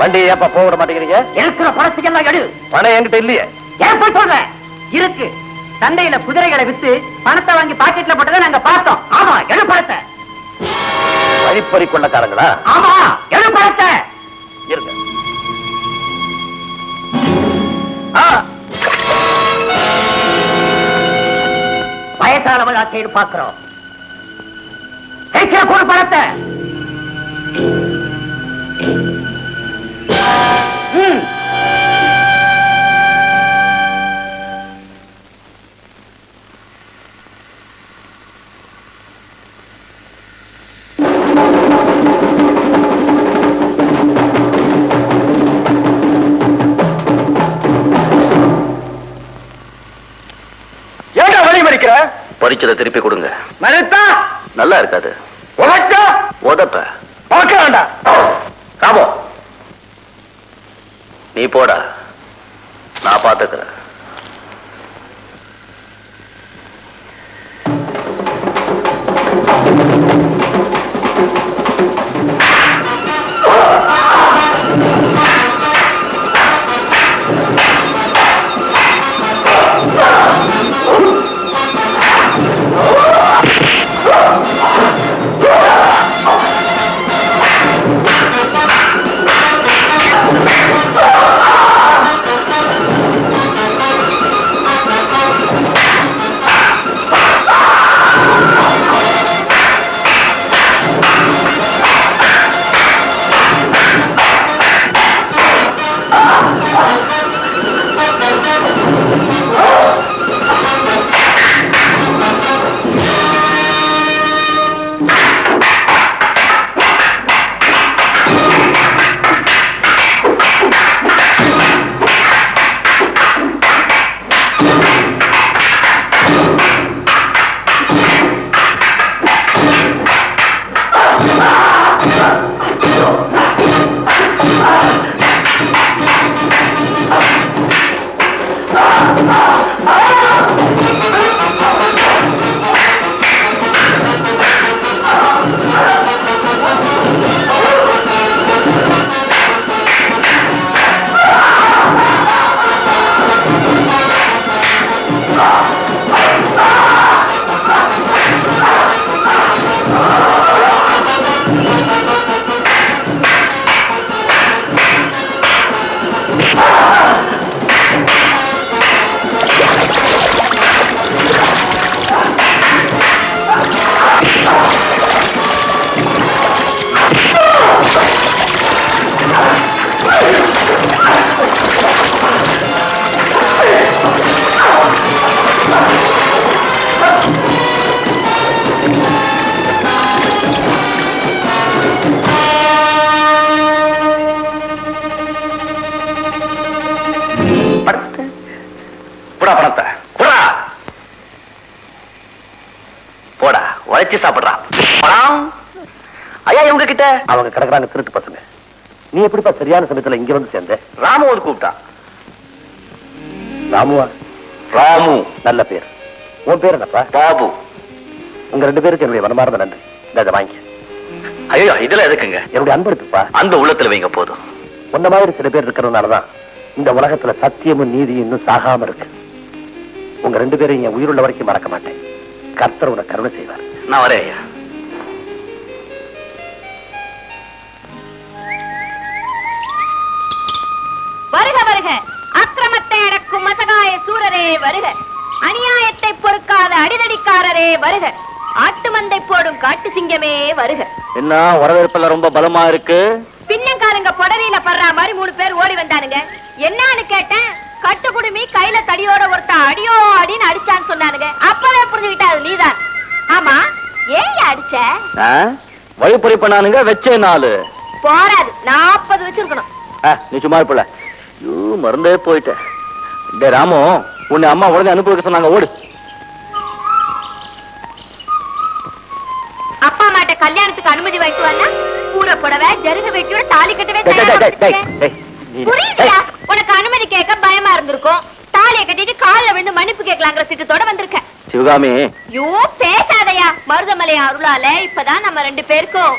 வண்டி ஏப்பா போக விட மாட்டேங்கிறீங்க? இருக்கிற பணத்துக்கு எல்லாம் எடு. பணம் என்கிட்ட இல்லையே. ஏன் போய் சொல்ற? இருக்கு. சந்தையில குதிரைகளை வித்து பணத்தை வாங்கி பாக்கெட்ல போட்டதை நாங்க பார்த்தோம். ஆமா எடு பணத்தை. வழிப்பறி கொள்ளக்காரங்களா ஆமா எடு பணத்தை. இருங்க. வயசானவள் ஆசைன்னு பாக்குறோம் சீக்கிரம் கொடு பணத்தை பறிச்சதை திருப்பி கொடுங்க. நல்லா இருக்காது. உனக்கா உதப்ப. பார்க்க வேண்டாம் ராமோ நீ போடா. நான் பாத்துக்கிறேன். உழைச்சு சாப்பிடுறா. பணம் ஐயா இவங்க கிட்ட அவங்க கிடக்குறாங்க திருட்டு பசங்க. நீ எப்படிப்பா சரியான சமயத்துல இங்க வந்து சேர்ந்த? ராமு வந்து கூப்பிட்டான் ராமுவா? ராமு. நல்ல பேர். உன் பேர் என்னப்பா? பாபு. உங்க ரெண்டு பேருக்கு என்னுடைய மனமார்ந்த நன்றி. இந்த இதை வாங்கி ஐயோ இதுல எதுக்குங்க? என்னுடைய அன்பு இருக்குப்பா. அந்த உள்ளத்துல வைங்க போதும். உன்ன மாதிரி சில பேர் இருக்கிறதுனாலதான் இந்த உலகத்துல சத்தியமும் நீதியும் இன்னும் சாகாம இருக்கு. உங்க ரெண்டு பேரும் என் உயிருள்ள வரைக்கும் மறக்க மாட்டேன். கர்த்தர் உனக்கு கருணை செய்வார். நான் வரேன் ஐயா. வருக வருக. அக்கிரமத்தை அடக்கும் மசகாய சூரரே வருக. அநியாயத்தை பொறுக்காத அடிதடிக்காரரே வருக. ஆட்டு மந்தை போடும் காட்டு சிங்கமே வருக. என்ன வரவேற்பெல்லாம் ரொம்ப பலமா இருக்கு? பின்னங்காலங்க பொடரியில படுற மாதிரி மூணு பேர் ஓடி வந்தானுங்க. என்னன்னு கேட்டேன் கட்டு குடுமி கையில தடியோட ஒருத்தன் அடியோ அடின்னு அடிச்சான்னு சொன்னானுங்க. அப்பவே புரிஞ்சுக்கிட்டா அது நீதான். வழிப்பறி பண்ணானுங்க வச்சே நாலு. போராது நாற்பது வச்சிருக்கணும். நீ சும்மா இருப்பல. ஐயோ மறந்தே போயிட்டேன். டே ராமு உன்னை அம்மா உடனே அனுப்பி வைக்க சொன்னாங்க ஓடு. அப்பா அம்மாட்ட கல்யாணத்துக்கு அனுமதி வாங்கிட்டு வரல கூரை புடவை ஜருக வெட்டியோட தாலி கட்டவே உனக்கு அனுமதி கேட்க பயமா இருந்திருக்கும். தாலியை கட்டிட்டு கால்ல விழுந்து மன்னிப்பு கேட்கலாங்கிற திட்டத்தோட வந்திருக்க சிவகாமி. ஐயோ பேசாதயா. மருதமலை அருளால இப்பதான் நம்ம ரெண்டு பேருக்கும்